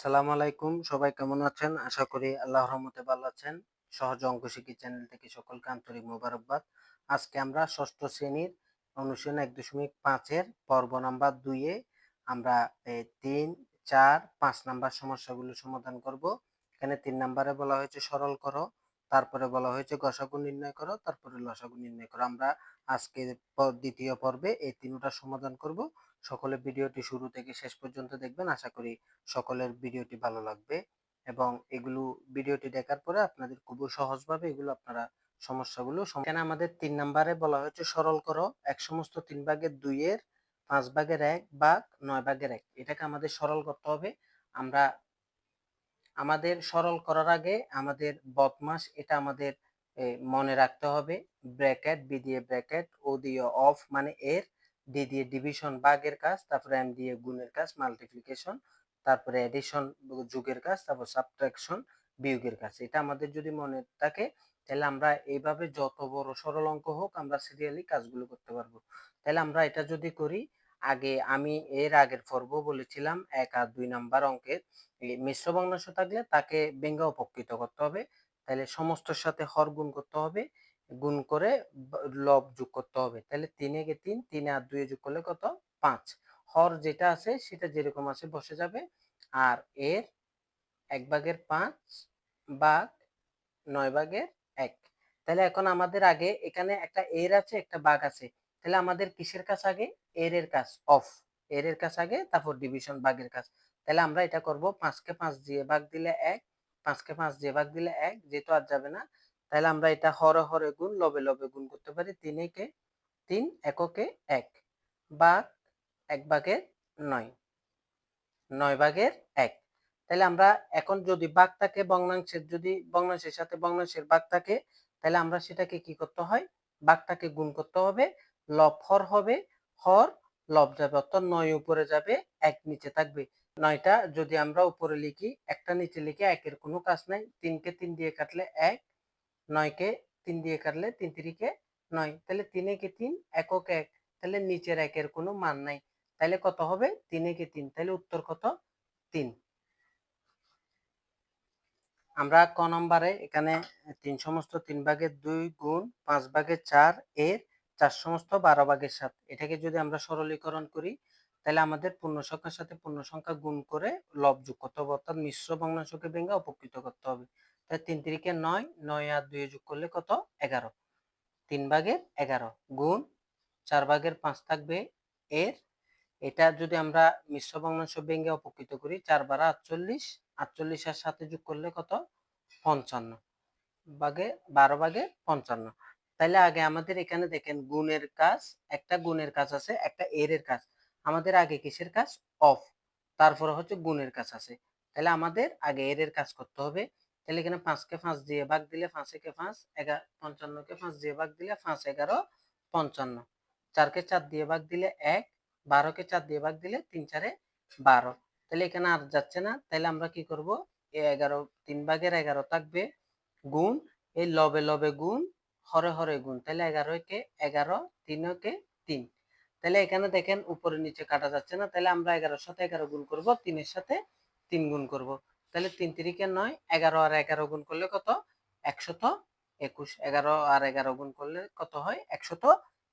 সালাম আলাইকুম। সবাই কেমন আছেন? আশা করি আল্লাহ রহমতে ভালো আছেন। সহজ অঙ্ক শিখি চ্যানেল থেকে সকলকে আন্তরিক মোবারকবাদ। আজকে আমরা ষষ্ঠ শ্রেণির অনুশীলন এক দশমিক পাঁচের পর্ব নাম্বার দুইয়ে আমরা তিন, চার, পাঁচ নাম্বার সমস্যাগুলো সমাধান করব। এখানে তিন নাম্বারে বলা হয়েছে সরল করো, তারপরে বলা হয়েছে গসাগু নির্ণয় করো, তারপরে লসাগু নির্ণয় করো। আমরা আজকে দ্বিতীয় পর্বে এই তিনটা সমাধান করব। সকলে ভিডিওটি শুরু থেকে শেষ পর্যন্ত দেখবেন। আশা করি সকলের ভিডিওটি ভালো লাগবে এবং এগুলো, ভিডিওটি দেখার পরে আপনাদের খুব সহজভাবে এগুলো আপনারা সমস্যাগুলো সম- এখানে আমাদের তিন নাম্বারে বলা হয়েছে, সরল করো। এক সমস্ত তিন ভাগের দুইয়ের পাঁচ ভাগের এক ভাগ নয় ভাগের এক। এটাকে আমাদের সরল করতে হবে। আমরা আমাদের সরল করার আগে আমাদের বদমাস, এটা আমাদের মনে রাখতে হবে। ব্র্যাকেট, বি দিয়ে ব্র্যাকেট, ও দিয়ে অফ মানে এর ডি দিয়ে ডিভিশন ভাগের কাজ, তারপরে এম দিয়ে গুণের কাজ মাল্টিপ্লিকেশন তারপরে এডিশন যুগের কাজ, তারপর সাবট্রাকশন বিয়োগের কাজ। এটা আমাদের যদি মনে থাকে, তাহলে আমরা এইভাবে যত বড় সরল অঙ্ক হোক, আমরা সিরিয়ালি কাজগুলো করতে পারব। তাহলে আমরা এটা যদি করি, আগে আমি এর আগের পর্ব বলেছিলাম, এক আর দুই নাম্বার অঙ্কের। মিশ্র ভগ্নাংশ থাকলে তাকে ব্যঙ্গ উপকৃত করতে হবে। তাহলে সমস্তর সাথে হর গুণ করতে হবে। গুণ করে লব যোগ করতে হবে। তাহলে তিনে গে তিন, তিনে আর দুয়ে যোগ করলে কত? পাঁচ। হর যেটা আছে সেটা যেরকম আছে বসে যাবে। আর এর এক ভাগের পাঁচ ভাগ নয় ভাগের এক। তাহলে এখন আমাদের আগে এখানে একটা এর আছে, একটা বাঘ আছে। তাহলে আমাদের কিসের কাজ আগে? এর এর কাজ, অফ। এর এর কাজ আগে, তারপর ডিভিশন বাঘের কাজ। তাহলে আমরা এটা করব পাঁচকে পাঁচ দিয়ে ভাগ দিলে এক, পাঁচকে পাঁচ দিয়ে ভাগ দিলে এক, যেহেতু আর যাবে না তাহলে আমরা এটা হরে হরে গুণ, লবে লবে গুণ করতে পারি তিন একে তিন, এককে এক ভাগ এক ভাগের নয়। নয় ভাগের এক। তাহলে আমরা এখন যদি ভাগ থাকে ভগ্নাংশের, যদি ভগ্নাংশের সাথে ভগ্নাংশের বাঘ থাকে তাহলে আমরা সেটাকে কি করতে হয়? বাঘটাকে গুণ করতে হবে। লব হর হবে, হর লব যাবে, অর্থাৎ নয় উপরে যাবে, এক নিচে থাকবে। নয়টা যদি আমরা উপরে লিখি, একটা নিচে লিখে একের কোনো কাজ নাই। তিনকে তিন দিয়ে কাটলে এক নয়কে তিন দিয়ে কাটলে তিন তিরিকে নয়। তাহলে তিনে কে তিন, একক এক। তাহলে নিচের একের কোনো মান নাই। তাহলে কত হবে? তিনে কে তিন। তাহলে উত্তর কত? তিন। আমরা ক নম্বরে এখানে তিন সমস্ত তিন ভাগের দুই গুণ পাঁচ ভাগের চার এর চার সমস্ত বারো ভাগের সাত। এটাকে যদি আমরা সরলীকরণ করি, তাহলে আমাদের পূর্ণ সংখ্যার সাথে পূর্ণ সংখ্যা গুণ করে লব যোগ করতে হবে। অর্থাৎ মিশ্র ভগ্নাংশকে ভেঙে উপকৃত করতে হবে। তাই তিন তিরিকে নয় নয় আর দুই যোগ করলে কত? এগারো। তিন ভাগের এগারো গুণ চার ভাগের পাঁচ থাকবে এর। এটা যদি আমরা মিশ্র ভগ্নাংশ ভেঙে উপকৃত করি, চার বারা আটচল্লিশ আটচল্লিশ আর সাথে যোগ করলে কত? পঞ্চান্ন ভাগে, বারো ভাগে পঞ্চান্ন। তাহলে আগে আমাদের এখানে দেখেন গুণের কাজ, একটা গুণের কাজ আছে, একটা এর এর কাজ। আমাদের আগে কিসের কাজ? অফ। তারপরে হচ্ছে গুণের কাজ আছে। তাহলে আমাদের আগে এর এর কাজ করতে হবে। তাহলে এখানে পাঁচকে পাঁচ দিয়ে ভাগ দিলে পাঁচকে পাঁচ, এগারো পঞ্চান্নকে পাঁচ দিয়ে ভাগ দিলে পাঁচ, এগারো, পঞ্চান্ন। চারকে চার দিয়ে ভাগ দিলে এক বারোকে চার দিয়ে ভাগ দিলে তিন, চারে বারো। তাহলে এখানে আর যাচ্ছে না, তাহলে আমরা কি করব? এই এগারো, তিন ভাগের এগারো থাকবে গুণ, এই লবে লবে গুণ, হরে হরে গুণ। তাহলে এগারো কে এগারো তিনকে তিন। তাহলে এখানে দেখেন উপরে নিচে কাটা যাচ্ছে না, তাহলে আমরা এগারোর সাথে এগারো গুণ করব, তিনের সাথে তিন গুণ করব। তাহলে তিন তিরিকে নয়, এগারো আর এগারো গুণ করলে কত? একশত একুশ। এগারো আর এগারো গুণ করলে কত হয়? একশত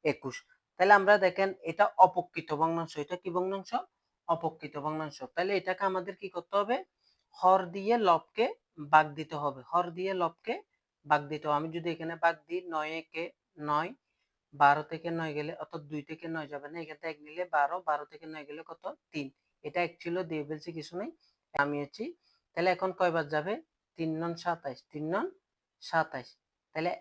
একুশ। তাহলে আমরা দেখেন, এটা অপকৃত ভগ্নাংশ। এটা কি ভগ্নাংশ? অপকৃত ভগ্নাংশ। তাহলে এটাকে আমাদের কি করতে হবে? হর দিয়ে লবকে বাগ দিতে হবে। হর দিয়ে লবকে বাগ দিতে হবে। আমি যদি এখানে বাগ দিই, নয় একে নয়, বারো থেকে নয় গেলে, অর্থাৎ দুই থেকে নয় যাবে না, এখানে এক নিলে বারো বারো থেকে নয় গেলে কত? তিন। এটা এক ছিল দিয়ে ফেলছি, কিছু নেই। আমি আছি তাহলে এখন কয়বার যাবে? তিন নন সাতাইশ, তিন নন সাতাইশ। তাহলে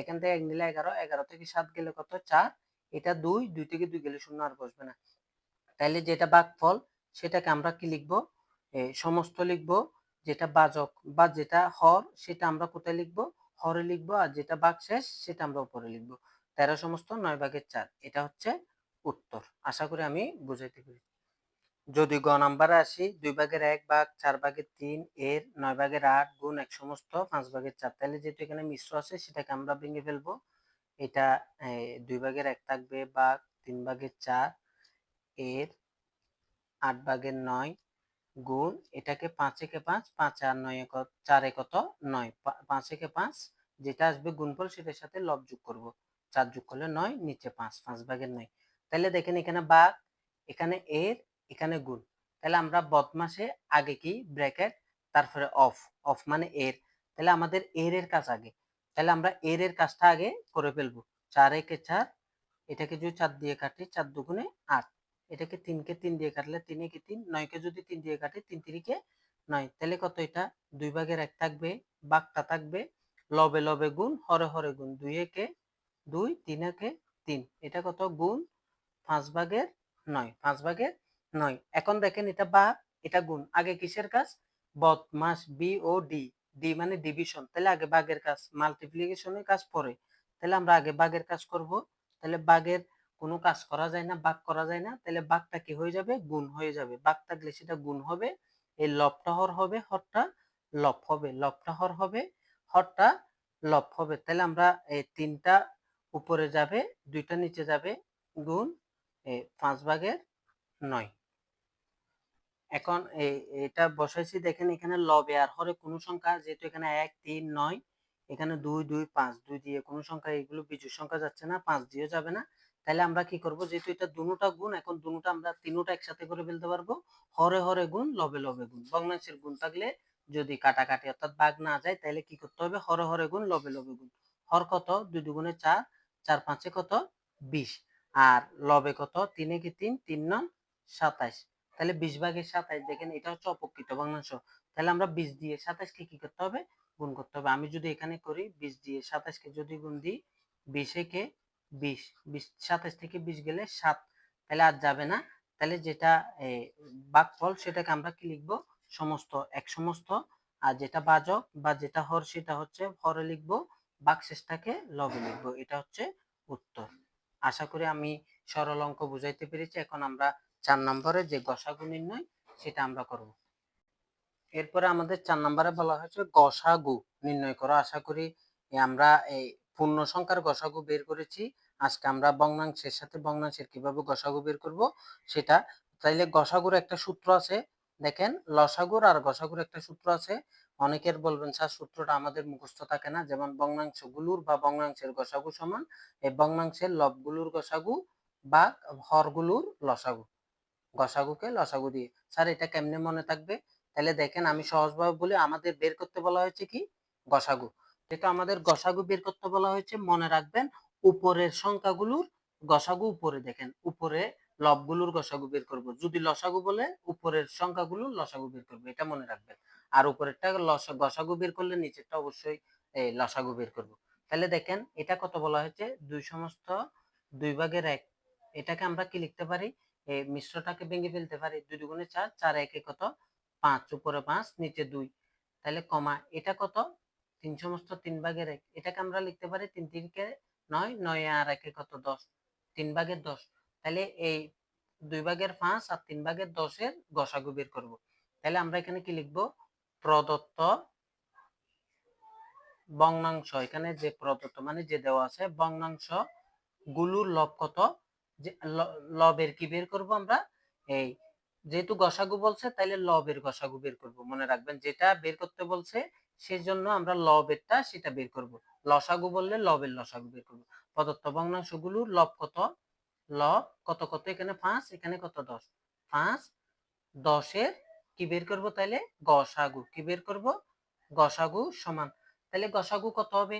এখান থেকে এক নিলে এগারো এগারো থেকে সাত গেলে কত? চার। এটা দুই দুই থেকে দুই গেলে শূন্য আর বসবে না। তাহলে যেটা ফল সেটাকে আমরা কি লিখব? সমস্ত লিখব, যেটা বাজক বা যেটা হর, সেটা আমরা কোথায় লিখব? হরে লিখব, আর যেটা বাক শেষ, সেটা আমরা উপরে লিখব। তেরো সমস্ত, নয় ভাগের চার। এটা হচ্ছে উত্তর। আশা করি আমি বুঝাইতে পেরেছি। যদি গ নাম্বারে আসি, দুই ভাগের এক ভাগ, চার ভাগের তিন, এর নয় ভাগের আট গুণ এক সমস্ত, পাঁচ ভাগের চার। তাহলে যেহেতু এখানে মিশ্র আছে, সেটাকে আমরা ভেঙে ফেলব। এটা দুই ভাগের এক থাকবে ভাগ, তিন ভাগের চার, এর আট ভাগের নয় গুণ, এটাকে পাঁচ একে পাঁচ পাঁচ আর নয় চারে কত নয়। পাঁচ একে পাঁচ যেটা আসবে গুণফল, সেটার সাথে লব যোগ করব। চার যোগ করলে নয়, নিচে পাঁচ পাঁচ ভাগের নয়। তাহলে দেখেন এখানে বাঘ এখানে এর এখানে গুণ। তাহলে আমরা বদমাসে আগে কি? ব্র্যাকেট, তারপরে অফ। অফ মানে এর। তাহলে আমাদের এর এর কাজ আগে। তাহলে আমরা এর এর কাজটা আগে করে ফেলব। চার একে চার, এটাকে যদি চার দিয়ে কাটি, চার দুগুণে আট। এটাকে তিনকে তিন দিয়ে কাটলে তিন একে তিন, নয়কে যদি তিন দিয়ে কাটি, তিন তিরিকে নয়। তাহলে কত এটা? দুই ভাগের এক থাকবে বাঘটা থাকবে লবে লবে গুণ, হরে হরে গুণ। দুই একে দুই, তিন একে তিন। এটা কত? গুণ পাঁচ ভাগের নয়। পাঁচ ভাগের নয়। এখন দেখেন এটা বা, এটা গুণ। আগে কিসের কাজ? BODMAS B O D D মানে ডিভিশন তাহলে আগে বাঘের কাজ মাল্টিপ্লিকেশনের কাজ পরে। তাহলে আমরা আগে বাঘের কাজ করব। তাহলে বাঘের কোনো কাজ করা যায় না বাঘ করা যায় না। তাহলে বাঘটা কি হয়ে যাবে? গুণ হয়ে যাবে। বাঘ থাকলে সেটা গুণ হবে। এই লবটা হর হবে, হরটা লব হবে। লবটা হর হবে, হরটা লব হবে। তাহলে আমরা এই তিনটা উপরে যাবে, দুইটা নিচে যাবে। গুণ পাঁচ ভাগের নয়। এখন এটা বসাইছি, দেখেন এখানে লবে, আর হরে কোনো সংখ্যা যেহেতু এখানে এক, তিন, নয়, এখানে দুই দুই, পাঁচ, দুই দিয়ে কোনো সংখ্যা, এগুলো বিজুর সংখ্যা যাচ্ছে না, পাঁচ দিয়েও যাবে না। তাহলে আমরা কি করব, যেহেতু এটা দুটোটা গুণ, এখন দুটোটা আমরা তিনোটা একসাথে করে ফেলতে পারব। হরে হরে গুণ, লবে লবে গুণ। ভগ্নাংশের গুণ থাকলে যদি কাটাকাটি অর্থাৎ ভাগ না যায়, তাহলে কি করতে হবে? হরে হরে গুণ, লবে লবে গুণ। হর কত? দুই দুগুণে চার চার পাঁচে কত? বিশ। আর লবে কত? তিনে কি তিন? তিন নং সাতাইশ তাহলে বিশ ভাগের সাতাইশ দেখেন এটা হচ্ছে অপকৃত ভগ্নাংশ তাহলে আমরা বিশ দিয়ে সাতাইশকে কি করতে হবে? গুণ করতে হবে। আমি যদি এখানে করি বিশ দিয়ে সাতাইশকে যদি গুণ দিই, বিশে কে? বিশ। বিশ সাতাইশ থেকে বিশ গেলে সাত। তাহলে আর যাবে না। তাহলে যেটা বাকফল সেটাকে আমরা কি লিখব? সমস্ত, এক সমস্ত। আর যেটা বাজক বা যেটা হর, সেটা হচ্ছে হরে লিখব। বাকশেষটাকে লবে লিখব। এটা হচ্ছে উত্তর। আশা করি আমি সরল অঙ্ক বুঝাইতে পেরেছি। এখন আমরা চার নম্বরে যে গসাগু নির্ণয় সেটা আমরা করব। এরপরে আমাদের চার নম্বরে বলা হয়েছে গসাগু নির্ণয় করো। আশা করি আমরা এই পূর্ণ সংখ্যার গসাগু বের করেছি। আজকে আমরা ভগ্নাংশের সাথে ভগ্নাংশের কীভাবে গসাগু বের করব সেটা, তাইলে গসাগুর একটা সূত্র আছে। দেখেন, লসাগুর আর গসাগুর একটা সূত্র আছে। অনেকের বলবেন, স্যার, সূত্রটা আমাদের মুখস্থ থাকে না। যেমন ভগ্নাংশ গুলুর বা ভগ্নাংশের গসাগু সমান, এই ভগ্নাংশের লবগুলোর গসাগু বা হরগুলোর লসাগু। গসাগুকে লসাগু দিয়ে। স্যার, এটা কেমনে মনে থাকবে? তাহলে দেখেন, আমি সহজভাবে বলি আমাদের বের করতে বলা হয়েছে কি? গসাগু যেহেতু আমাদের গসাগু বের করতে বলা হয়েছে, মনে রাখবেন, উপরের সংখ্যাগুলোর গসাগু উপরে দেখেন, উপরে লবগুলোর গসাগু বের করব। যদি লসাগু বলে, উপরের সংখ্যাগুলোর লসাগু বের করব, এটা মনে রাখবেন। আর উপরেরটা লসা গসাগু বের করলে নিচেরটা অবশ্যই এই লসাগু বের করব। তাহলে দেখেন, এটা কত বলা হয়েছে? দুই সমস্ত দুই ভাগের এক। এটাকে আমরা কি লিখতে পারি? মিশ্রটাকে ভেঙে ফেলতে পারি দুই দুগুণে চার চার একে কত? পাঁচ, উপরে পাঁচ, নিচে দুই। তাহলে কমা, এটা কত? তিন সমস্ত তিন ভাগের এক। এটাকে আমরা লিখতে পারি তিন তিনকে নয় নয় আর একে কত? দশ। তিন ভাগের দশ। তাহলে এই দুই ভাগের পাঁচ আর তিন ভাগের দশের গসাগু বের করব। তাহলে আমরা এখানে কি লিখব? প্রদত্ত বংনাংশ এখানে যে প্রদত্ত মানে যে দেওয়া আছে বংনাংশ গুলুর লব কত? যে লবের কি বের করব আমরা? এই যেহেতু গসাগু বলছে, তাইলে লবের গসাগু বের করব। মনে রাখবেন, যেটা বের করতে বলছে, সেজন্য আমরা লবেরটা সেটা বের করব। লসাগু বললে লবের লসাগু বের করব। প্রদত্ত ভগ্নাংশগুলোর লব কত? লব কত কত? এখানে পাঁচ, এখানে কত দশ? পাঁচ দশের কি বের করব তাইলে? গসাগু। কি বের করব? গসাগু সমান। তাহলে গসাগু কত হবে?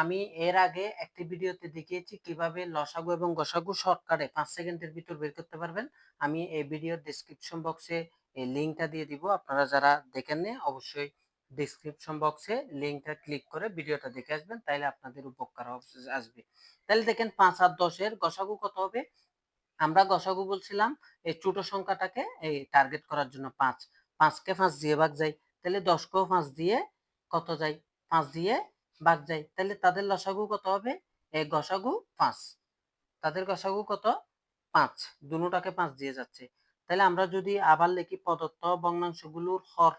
আমি এর আগে একটি ভিডিওতে দেখিয়েছি কীভাবে লসাগু এবং গসাগু শর্টকাটে পাঁচ সেকেন্ডের ভিতর বের করতে পারবেন। আমি এই ভিডিওর ডিসক্রিপশন বক্সে এই লিঙ্কটা দিয়ে দিব। আপনারা যারা দেখেন নে, অবশ্যই ডিসক্রিপশন বক্সে লিঙ্কটা ক্লিক করে ভিডিওটা দেখে আসবেন তাহলে আপনাদের উপকার আসবে। তাহলে দেখেন পাঁচ আর দশের গসাগু কত হবে? আমরা গসাগু বলছিলাম এই ছোট সংখ্যাটাকে এই টার্গেট করার জন্য পাঁচ। পাঁচকে পাঁচ দিয়ে ভাগ যায়। তাহলে দশকেও পাঁচ দিয়ে কত যায়? পাঁচ দিয়ে ভাগ যায়। তাহলে তাদের লসাগু কত হবে? এই গসাগু পাঁচ। তাদের গসাগু কত? পাঁচ। দুটাকে পাঁচ দিয়ে যাচ্ছে। তাহলে আমরা যদি আবার লিখি প্রদত্ত ভগ্নাংশগুলোর হর।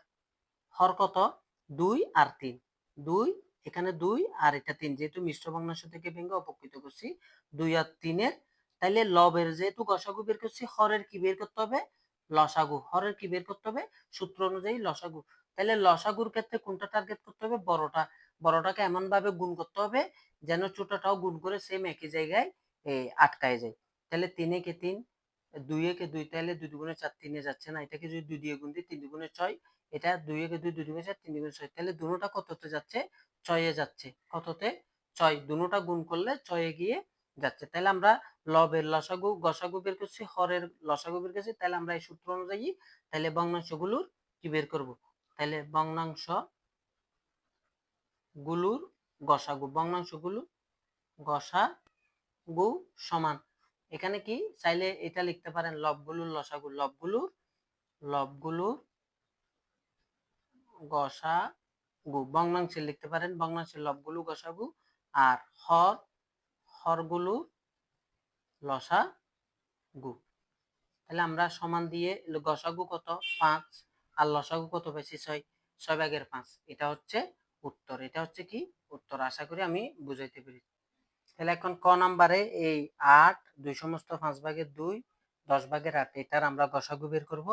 হর কত? দুই আর তিন। দুই, এখানে দুই আর এটা তিন। যেহেতু মিশ্র ভগ্নাংশ থেকে ভেঙে অপকৃত করছি, দুই আর তিনের। তাইলে লবের যেহেতু গসাগু বের করছি, হরের কি বের করতে হবে? লসাগু। হরের কি বের করতে হবে? সূত্র অনুযায়ী লসাগু। তাহলে লসাগুর ক্ষেত্রে কোনটা টার্গেট করতে হবে? বড়টা। বড়টাকে এমন ভাবে গুণ করতে হবে যেন ছোটটাও গুণ করে সেম একই জায়গায় আটকায় যায়। তাহলে তিনে কে তিন, দুই একে দুই তাহলে দুই দুগুণে চার তিনে যাচ্ছে না। এটাকে যদি দুই দিয়ে গুণ দিই, তিন দুগুণে ছয়, এটা দুই একে দুই দুই দুগুণে চার, তিন দুগুণে ছয়, তাহলে দুটোটা কততে যাচ্ছে? ছয়ে যাচ্ছে। কততে? ছয়। দুটোটা গুণ করলে ছয়ে গিয়ে যাচ্ছে। তাহলে আমরা লবের লসাগু, গসাগু বের করছি, হরের লসাগু বের করছি। তাহলে আমরা এই সূত্র অনুযায়ী তাহলে ভগ্নাংশগুলোর কি বের করব? তাহলে ভগ্নাংশ গুলোর গসাগু ভগ্নাংশগুলো গসাগু সমান। এখানে কি? চাইলে এটা লিখতে পারেন লবগুলোর লসাগু লবগুলোর লবগুলোর গসাগু ভগ্নাংশে লিখতে পারেন ভগ্নাংশের লবগুলো গসাগু আর হর হরগুলো লসাগু তাহলে আমরা সমান দিয়ে গসাগু কত? পাঁচ, আর লসাগু কত বেশি ছয় ছয় ভাগের পাঁচ। এটা হচ্ছে উত্তর। এটা হচ্ছে কি? উত্তর। আশা করি আমি বুঝাইতে পেরেছি। তাহলে এখন ক নাম্বারে এই আট, দুই সমস্ত পাঁচ ভাগের দুই, দশ ভাগের আট, এটার আমরা গসাগু বের করব।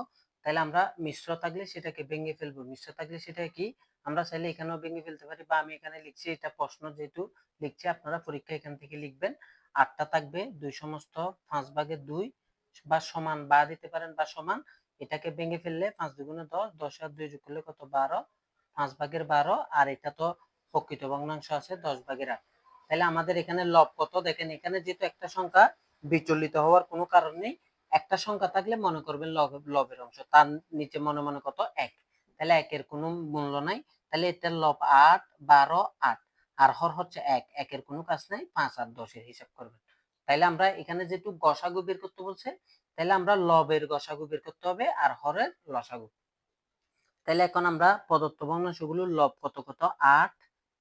তাহলে আমরা মিশ্র থাকলে সেটাকে ভেঙে ফেলব। মিশ্র থাকলে সেটা কি? আমরা চাইলে এখানেও ভেঙে ফেলতে পারি বা আমি এখানে লিখছি এটা প্রশ্ন যেহেতু লিখছি, আপনারা পরীক্ষা এখান থেকে লিখবেন। আটটা থাকবে, দুই সমস্ত পাঁচ ভাগের দুই বা সমান বা দিতে পারেন বা সমান। এটাকে ভেঙে ফেললে পাঁচ দুগুণে দশ দশ আর দুই যোগ করলে কত? বারো। পাঁচ ভাগের বারো, আর এটা তো প্রকৃত ভগ্নাংশ আছে, দশ ভাগের আট। তাহলে আমাদের এখানে লব কত? দেখেন, এখানে যেহেতু একটা সংখ্যা, বিচলিত হওয়ার কোনো কারণ নেই। একটা সংখ্যা থাকলে মনে করবেন লব, লবের অংশ, তার নিচে মনে মনে কত? এক। তাহলে একের কোনো মূল্য নাই। তাহলে এটার লব আট, বারো, আট। আর হর হচ্ছে এক। একের কোনো কাজ নাই, পাঁচ আর দশের হিসাব করবেন। তাইলে আমরা এখানে যেহেতু গসাগু বের করতে বলছে, তাহলে আমরা লবের গসাগু বের করতে হবে, আর হরের লসাগু। তাহলে এখন আমরা প্রদত্ত ভগ্নাংশগুলো লব কত কত? আট,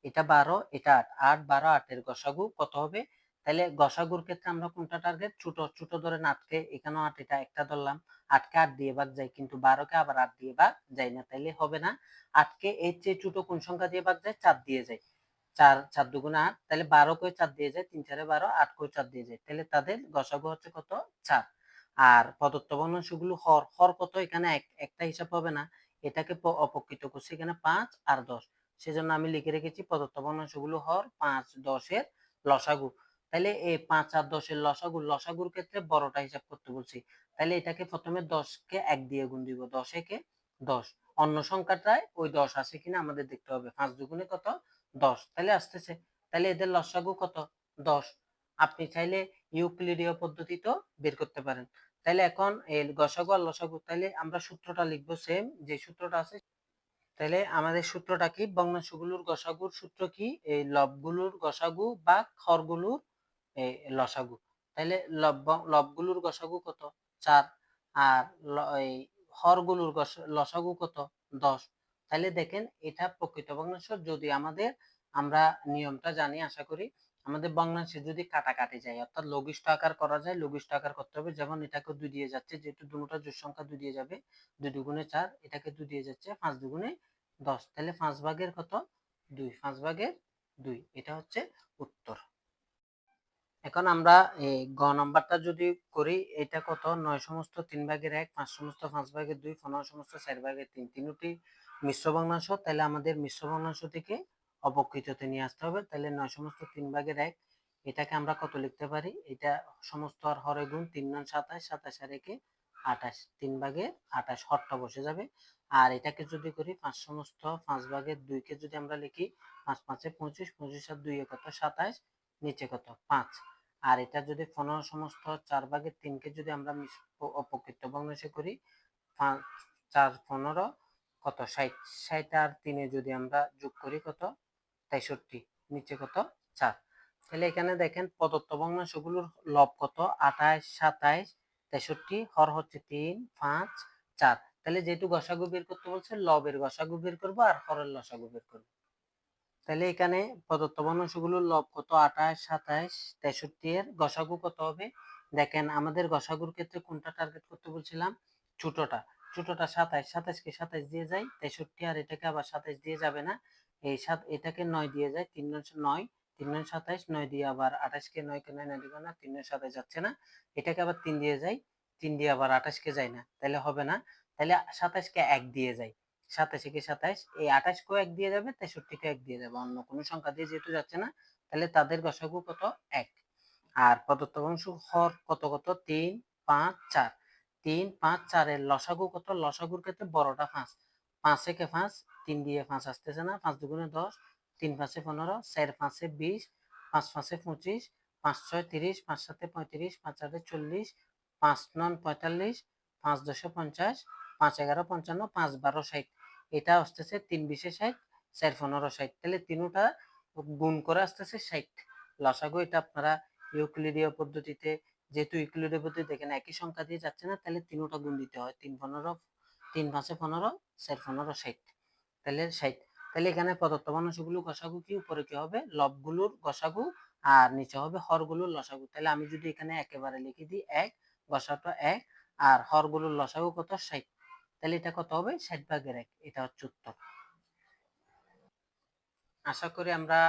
এটা বারো, এটা আট। আট, বারো, আটের গসাগু কত হবে? তাহলে গসাগুর ক্ষেত্রে আমরা কোনটা টার্গেট ছোট ছোট ধরে আটকে, এখানেও আট, এটা একটা ধরলাম। আটকে আট দিয়ে ভাগ যায়, কিন্তু বারোকে আবার আট দিয়ে ভাগ যায় না, তাইলে হবে না। আটকে এর চেয়ে ছোট কোন সংখ্যা দিয়ে ভাগ যায়? চার দিয়ে যায়। চার চার দুগুণে আট তাহলে বারো কই চার দিয়ে যায়, তিন, চারে বারো আট কই চার দিয়ে যায়। তাহলে তাদের গসাগু হচ্ছে কত? চার। আর প্রদত্ত ভগ্নাংশগুলো হর হর কত? এখানে একটা হিসাব হবে না। এটাকে অপকৃত করছি এখানে পাঁচ আর দশ। সেজন্য আমি লিখে রেখেছি প্রদত্ত ভগ্নাংশগুলো হর পাঁচ দশের লসাগু। তাহলে এই পাঁচ আর দশের লসাগু, লসাগুর ক্ষেত্রে বড়টা হিসাব করতে বলছি। তাহলে এটাকে প্রথমে দশকে এক দিয়ে গুণ দিব দশ একে দশ। অন্য সংখ্যাটায় ওই দশ আছে কিনা আমাদের দেখতে হবে। পাঁচ দুগুণে কত? দশ। তাহলে আসতেছে। তাহলে এদের লসাগু কত? দশ। আপনি চাইলে ইউক্লিডীয় পদ্ধতিতেও বের করতে পারেন। তাহলে এখন এই গসাগু আর লসাগু তাহলে আমরা সূত্রটা লিখব সেম যে সূত্রটা আছে তাহলে আমাদের সূত্রটা কি? ভগ্নাংশগুলোর গসাগুর সূত্র কি? এই লবগুলোর গসাগু বা খরগুলোর এই লসাগু। তাহলে লব, লবগুলোর গসাগু কত? চার। আর এই হরগুলোর লসাগু কত? দশ। তাহলে দেখেন এটা প্রকৃত ভগ্নাংশ যদি আমাদের আমরা নিয়মটা জানি, আশা করি আমাদের ভগ্নাংশে যদি কাটাকাটি যায়, অর্থাৎ লঘিষ্ঠ আকার করা যায়, লঘিষ্ঠ আকার করতে হবে। যেমন এটাকে দুই দিয়ে যাচ্ছে, যেহেতু দুটোটা জোর সংখ্যা দুই দিয়ে যাবে, দুই দুগুণে চার, এটাকে দুই দিয়ে যাচ্ছে পাঁচ দুগুণে দশ। তাহলে পাঁচ ভাগের কত? দুই। পাঁচ ভাগের দুই। এটা হচ্ছে উত্তর। এখন আমরা এই গ নাম্বারটা যদি করি, এটা কত? নয় সমস্ত তিন ভাগের এক, পাঁচ সমস্ত পাঁচ ভাগের দুই, পনেরো সমস্ত চার ভাগের তিন। তিনটি মিশ্র ভগ্নাংশ। তাহলে আমাদের মিশ্র ভগ্নাংশ থেকে অপকৃততে নিয়ে আসতে হবে। তাহলে নয় সমস্ত তিন ভাগের এক, এটাকে আমরা কত লিখতে পারি? এটা সমস্ত আর হরে গুণ তিন নয় সাতাশ সাতাশ আর একে আঠাশ। তিন ভাগের আঠাশ হরটা বসে যাবে। আর এটাকে যদি করি পাঁচ সমস্ত পাঁচ ভাগের দুইকে যদি আমরা লিখি পাঁচ পাঁচে পঁচিশ পঁচিশ আর দুই কত? সাতাশ, নিচে কত? পাঁচ। আর এটা যদি পনেরো সমস্ত চার ভাগের তিনকে যদি আমরা অপকৃত ভগ্নাংশে করি পাঁচ, চার, পনেরো কত? ষাট। ষাট আর তিনে যদি আমরা যোগ করি কত? তেষট্টি, নিচে কত? চার। তাহলে এখানে দেখেন প্রদত্ত ভগ্নাংশগুলোর লব কত? আঠাশ সাতাইশ তেষট্টি, হর হচ্ছে তিন, পাঁচ, চার। তাহলে যেহেতু গসাগু বের করতে বলছে, লবের গসাগু বের করব আর হরের লসাগু বের করব। তাহলে এখানে প্রদত্ত ভগ্নাংশগুলোর লব কত? আঠাশ সাতাইশ তেষট্টি এর গসাগু কত হবে? দেখেন আমাদের গসাগুর ক্ষেত্রে কোনটা টার্গেট করতে বলছিলাম? ছোটটা। ছোটটা সাতাইশ সাতাইশকে সাতাইশ দিয়ে যায়, তেষট্টি আর এটাকে আবার সাতাইশ দিয়ে যাবে না। এই সাত, এটাকে নয় দিয়ে যায়, তিন নয় তিন নয় সাতাইশ, নয় দিয়ে আবার আঠাশকে নয়কে নয় নয় দিবে না, তিন নয় সাতাইশ যাচ্ছে না। এটাকে আবার তিন দিয়ে যায়, তিন দিয়ে আবার আঠাশকে যায় না, তাহলে হবে না। তাহলে সাতাশকে এক দিয়ে যায় সাতাশে কে সাতাশ এই আঠাশকেও এক দিয়ে যাবে তেষট্টিকে এক দিয়ে যাবে, অন্য কোনো সংখ্যা দিয়ে যেহেতু যাচ্ছে না, তাহলে তাদের গসাগু কত? এক। আর প্রদত্ত অংশ হর কত কত? তিন, পাঁচ, চার। তিন, পাঁচ, চারের লসাগু কত? লসাগুর ক্ষেত্রে বড়টা পাঁচ। পাঁচ একে পাঁচ তিন দিয়ে পাঁচ আসতেছে না, পাঁচ দুগুণে দশ, তিন পাঁচে পনেরো, চার পাঁচে বিশ, পাঁচ পাঁচে পঁচিশ, পাঁচ ছয় তিরিশ, পাঁচ সাতে পঁয়ত্রিশ, পাঁচ আটে চল্লিশ, পাঁচ নন পঁয়তাল্লিশ, পাঁচ দশে পঞ্চাশ, পাঁচ এগারো পঞ্চান্ন, পাঁচ বারো ষাট। এটা আসতেছে তিন বিশে ষাট, চার পনেরো ষাট। তাহলে তিনোটা গুণ করে আসতেছে ষাট। লসাগু এটা আপনারা ইউক্লিডীয় পদ্ধতিতে, যেহেতু ইউক্লিডীয় পদ্ধতি দেখেন একই সংখ্যা দিয়ে যাচ্ছে না, তাহলে তিনোটা গুণ দিতে হয়। তিন পনেরো, তিন পাঁচে পনেরো, চার পনেরো ষাট। তাহলে ষাট। তাহলে এখানে প্রদত্ত মানুষগুলো গসাগু কি? উপরে কি হবে? লবগুলোর গসাগু আর নিচে হবে হরগুলোর লসাগু। তাহলে আমি যদি এখানে একেবারে লিখে দিই এক গসাটা এক আর হরগুলোর লসাগু কত? ষাট। তাহলে এটা কত হবে? ষাট ভাগের এক। এটা হচ্ছে উত্তর। আশা করি আমরা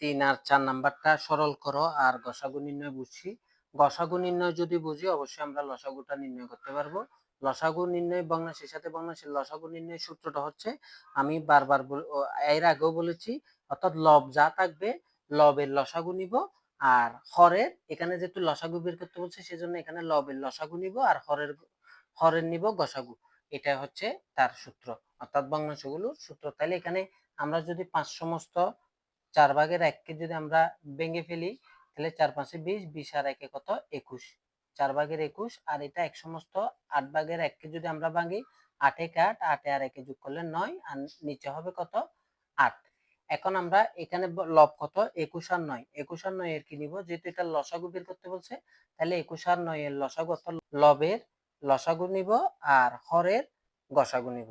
তিন আর চার নাম্বারটা সরল করো আর গসাগু নির্ণয় বুঝছি। গসাগু নির্ণয় যদি বুঝি, অবশ্যই আমরা লসাগুটা নির্ণয় করতে পারব। লসাগু নির্ণয় বংশাসের সাথে বংশাসের লসাগু নির্ণয় সূত্রটা হচ্ছে, আমি বারবার এর আগেও বলেছি, অর্থাৎ লব যা থাকবে, লবের লসাগু নিব আর হরের, এখানে যেহেতু লসাগু বের করতে বলছে, সেজন্য এখানে লবের লসাগু নিব আর হরের হরের নিব গসাগু। এটা হচ্ছে তার সূত্র, অর্থাৎ ভগ্নাংশগুলোর সূত্র। তাহলে এখানে আমরা যদি পাঁচ সমস্ত চার ভাগের এককে যদি আমরা ভেঙে ফেলি, তাহলে চার পাঁচে বিশ বিশ আর একে কত? একুশ। চার ভাগের একুশ, আর এটা এক সমস্ত আট ভাগের এককে যদি আমরা ভাঙি, আট কাট আট আর একে যোগ করলে নয়, আর নিচে হবে কত? আট। এখন আমরা এখানে লব কত? একুশ আর নয়। একুশ আর নয় এর কি নিব? যেহেতু এটা লসাগু বের করতে বলছে, তাহলে একুশ আর নয় এর লসাগু অর্থাৎ লবের লসাগু নিব, আর হরের গসাগু নিব।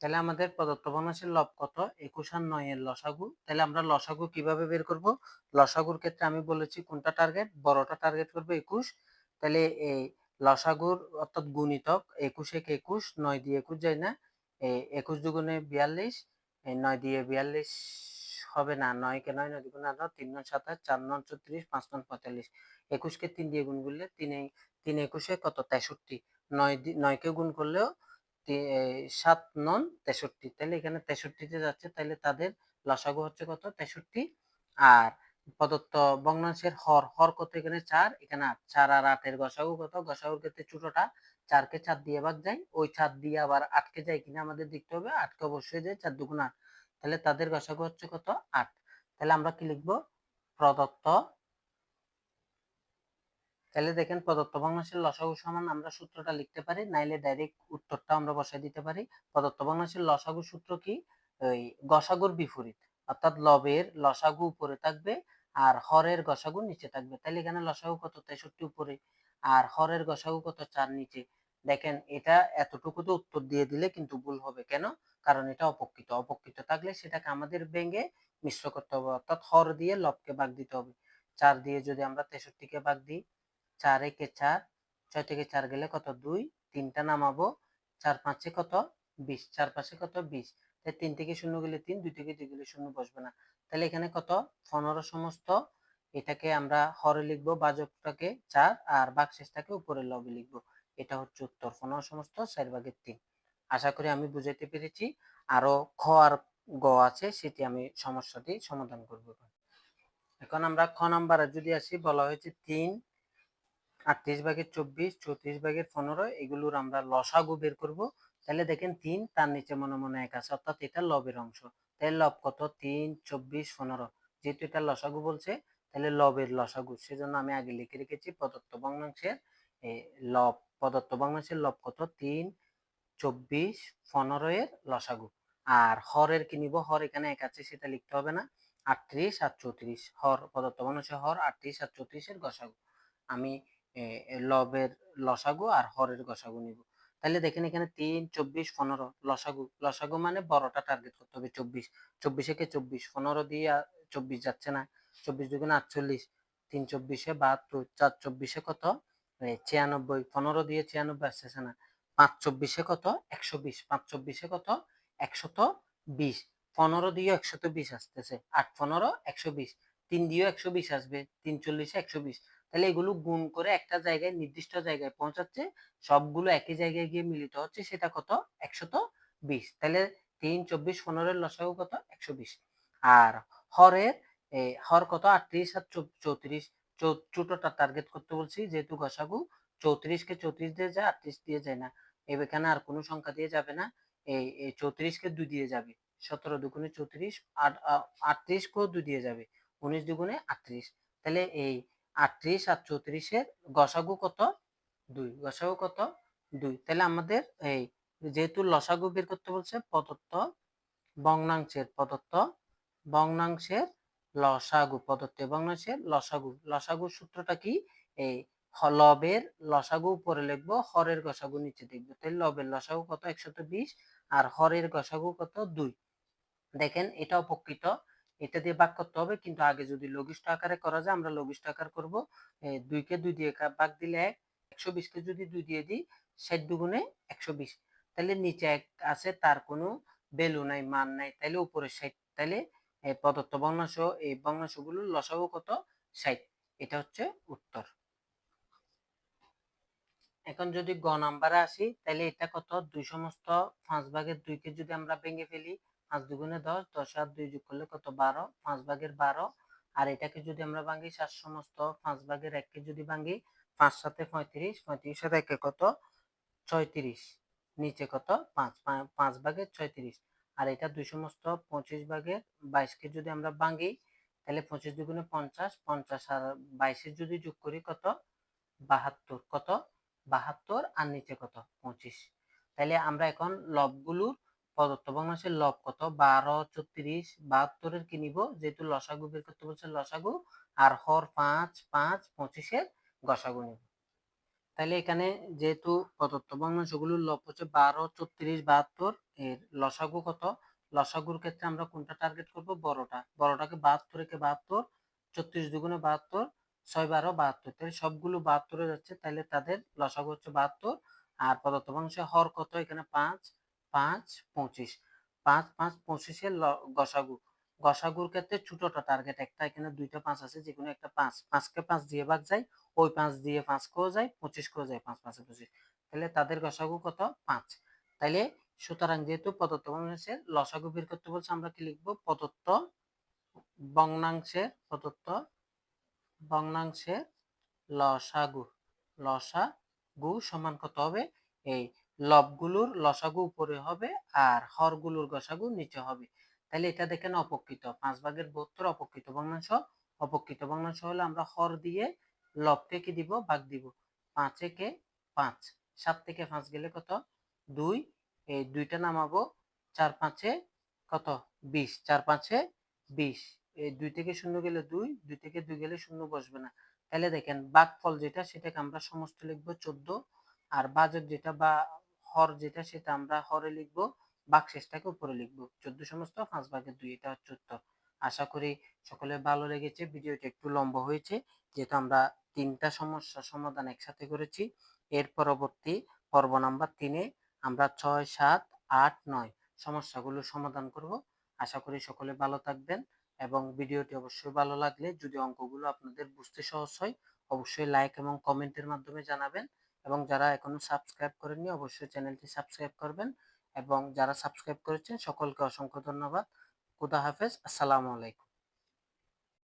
তাহলে আমাদের প্রদত্ত ভগ্নাংশের লব কত? একুশ আর নয় এর লসাগু। তাহলে আমরা লসাগু কীভাবে বের করব? লসাগুর ক্ষেত্রে আমি বলেছি কোনটা টার্গেট বড়টা টার্গেট করবে একুশ। তাহলে এই লসাগুর অর্থাৎ গুণিতক একুশ এক একুশ, নয় দিয়ে একুশ যায় না। একুশ দুগুণে বিয়াল্লিশ নয় দিয়ে বিয়াল্লিশ হবে না। নয় কে নয় নয় দুগুণে আঠারো, তিন নয় সাতাশ, চার নয় চৌত্রিশ পাঁচ নয় পঁয়তাল্লিশ। একুশকে তিন দিয়ে গুণ করলে তিন তিন একুশে কত? তেষট্টি। নয় নয়কে গুণ করলেও সাত নন তেষট্টি। তাহলে এখানে তেষট্টিতে যাচ্ছে তাহলে তাদের লসাগু হচ্ছে কত? তেষট্টি। আর প্রদত্ত ভগ্নাংশের হর হর কত এখানে? চার। এখানে আট। চার আর আটের গসাগু কত? গসাগুর ক্ষেত্রে ছোটটা চারকে চার দিয়ে ভাগ যায়। ওই চার দিয়ে আবার আটকে যায় কিনা আমাদের দেখতে হবে। আটকে অবশ্যই যায়, চার দুগুণ আট। তাহলে তাদের গসাগু হচ্ছে কত? আট। তাহলে আমরা কি লিখব? প্রদত্ত তাহলে দেখেন প্রদত্ত ভগ্নাংশের লসাগু সমান আমরা সূত্রটা লিখতে পারি, নাইলে ডাইরেক্ট উত্তরটা আমরা বসাই দিতে পারি। প্রদত্ত ভগ্নাংশের লসাগু সূত্র কি? ওই গসাগুর বিপরীত, অর্থাৎ লবের লসাগু উপরে থাকবে আর হরের গসাগু নিচে থাকবে। তাহলে এখানে লসাগু কত? তেষট্টি উপরে। আর হরের গসাগু কত? চার নিচে। দেখেন এটা এতটুকু তো উত্তর দিয়ে দিলে কিন্তু ভুল হবে। কেন? কারণ এটা অপকৃত অপকৃত থাকলে সেটাকে আমাদের ভেঙে মিশ্র করতে হবে। অর্থাৎ হর দিয়ে লবকে ভাগ দিতে হবে। চার দিয়ে যদি আমরা তেষট্টিকে ভাগ দিই চার একে চার, ছয় থেকে চার গেলে কত? দুই। তিনটা নামাবো। চার পাঁচে কত? বিশ। চার পাঁচে কত? বিশ। তাই তিন থেকে শূন্য গেলে তিন, দুই থেকে দুই গেলে শূন্য বসবে না। তাহলে এখানে কত? পনেরো সমস্ত। এটাকে আমরা হরে লিখব, বাজকটাকে চার আর বাকশেষটাকে উপরে লবে লিখব। এটা হচ্ছে উত্তর। পনেরো সমস্ত, চার ভাগের তিন। আশা করি আমি বুঝাইতে পেরেছি। আরও খ আর গ আছে, সেটি আমি সমস্যাটি সমাধান করব এখন আমরা খ নাম্বারে যদি আসি, বলা হয়েছে তিন আটত্রিশ ভাগের চব্বিশ, চৌত্রিশ ভাগের পনেরো, এগুলোর আমরা লসাগু বের করব। তাহলে দেখেন তিন, তার নিচে মনে মনে এক আছে, অর্থাৎ এটা লবের অংশ। তাহলে লব কত? তিন, চব্বিশ, পনেরো। যেহেতু এটা লসাগু বলছে, তাহলে লবের লসাগু। সেজন্য আমি আগে লিখে রেখেছি প্রদত্ত ভগ্নাংশের লব। প্রদত্ত ভগ্নাংশের লব কত? তিন, চব্বিশ, পনেরো এর লসাগু। আর হরের কি নিব? হর এখানে এক আছে, সেটা লিখতে হবে না। আটত্রিশ আর চৌত্রিশ। হর, প্রদত্ত ভগ্নাংশের হর আটত্রিশ আর চৌত্রিশের গসাগু আমি লবের লসাগু আর হরের গসাগু নিব। তাহলে দেখেন এখানে তিন, চব্বিশ, পনেরো লসাগু। লসাগু মানে বড়টা টার্গেট করতে হবে চব্বিশ। চব্বিশে কে চব্বিশ, পনেরো দিয়ে চব্বিশ যাচ্ছে না। চব্বিশ দুগুণে আটচল্লিশ, তিন চব্বিশে বাহাত্তর, চার চব্বিশে কত? ছিয়ানব্বই, পনেরো দিয়ে ছিয়ানব্বই আসতেছে না। পাঁচ চব্বিশে কত? একশো বিশ। পাঁচ চব্বিশে কত? একশত বিশ। পনেরো দিয়ে একশত বিশ আসতেছে। আট, পনেরো, একশো বিশ। তিন দিয়েও একশো বিশ আসবে। তিন চল্লিশে একশো বিশ। তাহলে এগুলো গুণ করে একটা জায়গায় নির্দিষ্ট জায়গায় পৌঁছাচ্ছে, সবগুলো একই জায়গায় গিয়ে মিলিত হচ্ছে, সেটা কত? একশত বিশ। তাহলে তিন, চব্বিশ পনেরোর লসাগু কত? একশো বিশ। আর হরের হর কত? আটত্রিশ আর চৌত্রিশ। ছোটটা টার্গেট করতে বলছি, যেহেতু গসাগু চৌত্রিশকে চৌত্রিশ দিয়ে যায়, আটত্রিশ দিয়ে যায় না। এখানে আর কোনো সংখ্যা দিয়ে যাবে না। এই চৌত্রিশকে দুই দিয়ে যাবে। সতেরো দুগুণে চৌত্রিশ, আট আটত্রিশকেও দুই দিয়ে যাবে। উনিশ দুগুণে আটত্রিশ। তাহলে এই আটত্রিশ আর চৌত্রিশের গসাগু কত? দুই। গসাগু কত? দুই। তাহলে আমাদের এই যেহেতু লসাগু বের করতে বলছে, প্রদত্ত বংনাংশের প্রদত্ত বংনাংশের লসাগু, প্রদত্ত ভগ্নাংশের লসাগু। লসাগু সূত্রটা কি? এই লবের লসাগু উপরে লিখব, হরের গসাগু নিচে দেখব। তাহলে লবের লসাগু কত? একশত বিশ আর হরের গসাগু কত? দুই। দেখেন, এটা অপকৃত এটা দিয়ে ভাগ করতে হবে, কিন্তু আগে যদি লঘিষ্ঠ আকারে করা যায়, আমরা লঘিষ্ঠ আকার করব দুইকে দুই দিয়ে ভাগ দিলে এক, একশো বিশকে যদি দুই দিয়ে দিই, ষাট দুগুণে একশো বিশ। তাহলে নিচে এক আছে, তার কোনো ভ্যালু নাই, মান নাই তাহলে উপরে ষাট। তাহলে প্রদত্ত ভগ্নাংশ, এই ভগ্নাংশগুলোর লসাগু কত? ষাট। এটা হচ্ছে উত্তর। এখন যদি গ নাম্বারে আসি তাহলে এটা কত? দুই সমস্ত পাঁচ ভাগের দুইকে যদি আমরা ভেঙে ফেলি পাঁচ দুগুণে দশ দশ আর দুই যোগ করলে কত? বারো, পাঁচ ভাগের বারো। আর এটাকে যদি আমরা ভাঙি সাত সমস্ত পাঁচ ভাগের এককে যদি ভাঙি, পাঁচ সাথে পঁয়ত্রিশ পঁয়ত্রিশ সাথে একে কত? ছয়ত্রিশ। নিচে কত? পাঁচ পাঁচ ভাগের ছয়ত্রিশ। আর এটা দুই সমস্ত পঁচিশ ভাগের বাইশকে যদি আমরা ভাঙি, তাহলে পঁচিশ দুগুণে পঞ্চাশ পঞ্চাশ আর বাইশের যদি যোগ করি কত? বাহাত্তর। কত? বাহাত্তর আর নিচে কত? পঁচিশ। তাহলে আমরা এখন লবগুলোর প্রদত্ত ভগ্নাংশের লব কত? বারো, চৌত্রিশ বাহাত্তরের কি নিব? যেহেতু লসাগু বের করতে বলছে লসাগু, আর হর পাঁচ পাঁচ, পঁচিশের গসাগু নিব। তাহলে এখানে যেহেতু প্রদত্ত ভগ্নাংশগুলোর লব হচ্ছে বারো, চৌত্রিশ, বাহাত্তর, এর লসাগু কত? লসাগুর ক্ষেত্রে আমরা কোনটা টার্গেট করব? বড়টা। বড়টাকে বাহাত্তর একে বাহাত্তর, চৌত্রিশ দুগুণে বাহাত্তর, ছয় বারো, বাহাত্তর। তাহলে সবগুলো বাহাত্তরে যাচ্ছে তাহলে তাদের লসাগু হচ্ছে বাহাত্তর, আর প্রদত্ত ভগ্নাংশে হর কত? এখানে পাঁচ পাঁচ পঁচিশ। পাঁচ পাঁচ পঁচিশের গসাগু। গসাগুর ক্ষেত্রে ছোটটা টার্গেট একটা, এখানে দুইটা পাঁচ আছে যে কোনো একটা পাঁচ। পাঁচকে পাঁচ দিয়ে ভাগ যায়, ওই পাঁচ দিয়ে পাঁচ কেও যায় পঁচিশ কেও যায়, পাঁচ, পাঁচে পঁচিশ। তাহলে তাদের গসাগু কত? পাঁচ। তাইলে সুতরাং যেহেতু প্রদত্ত ভগ্নাংশের লসাগু বের করতে বলছে, আমরা কি লিখব? প্রদত্ত ভগ্নাংশের প্রদত্ত ভগ্নাংশের লসাগু। লসাগু সমান কত হবে? এই লবগুলোর লসাগু উপরে হবে আর হরগুলোর গসাগু নিচে হবে। তাহলে এটা দেখেন অপকৃত। পাঁচ ভাগের বত্তর অপকৃত ভগ্নাংশ। অপকৃত ভগ্নাংশ হলে আমরা হর দিয়ে লবকে কি দিব? ভাগ দিব। পাঁচে কে পাঁচ। সাত থেকে পাঁচ গেলে কত? দুই। এই দুইটা নামাবো। চার পাঁচে কত? বিশ। চার পাঁচে বিশ। এই দুই থেকে শূন্য গেলে দুই। দুই থেকে দুই গেলে শূন্য বসবে না। তাহলে দেখেন বাঘ ফল যেটা, সেটাকে আমরা সমস্ত লিখব চোদ্দ। আর বাজেট যেটা বা হর যেটা সেটা আমরা হরে লিখব শেষটাকে উপরে লিখব। চোদ্দ সমস্ত, পাঁচ ভাগের দুই, এটা হচ্ছে উত্তর। আশা করি সকলে ভালো লেগেছে, ভিডিওটি একটু লম্বা হয়েছে, যেহেতু আমরা তিনটা সমস্যা সমাধান একসাথে করেছি। এর পরবর্তী পর্ব নাম্বার তিনে আমরা ছয়, সাত, আট, নয় সমস্যাগুলো সমাধান করব। আশা করি সকলে ভালো থাকবেন এবং ভিডিওটি অবশ্যই ভালো লাগলে, যদি অঙ্কগুলো আপনাদের বুঝতে সহজ হয়, অবশ্যই লাইক এবং কমেন্টের মাধ্যমে জানাবেন। এবং যারা এখনও সাবস্ক্রাইব করেননি, অবশ্যই চ্যানেলটি সাবস্ক্রাইব করবেন এবং যারা সাবস্ক্রাইব করেছেন, সকলকে অসংখ্য ধন্যবাদ। খুদা হাফেজ, আসসালামু আলাইকুম।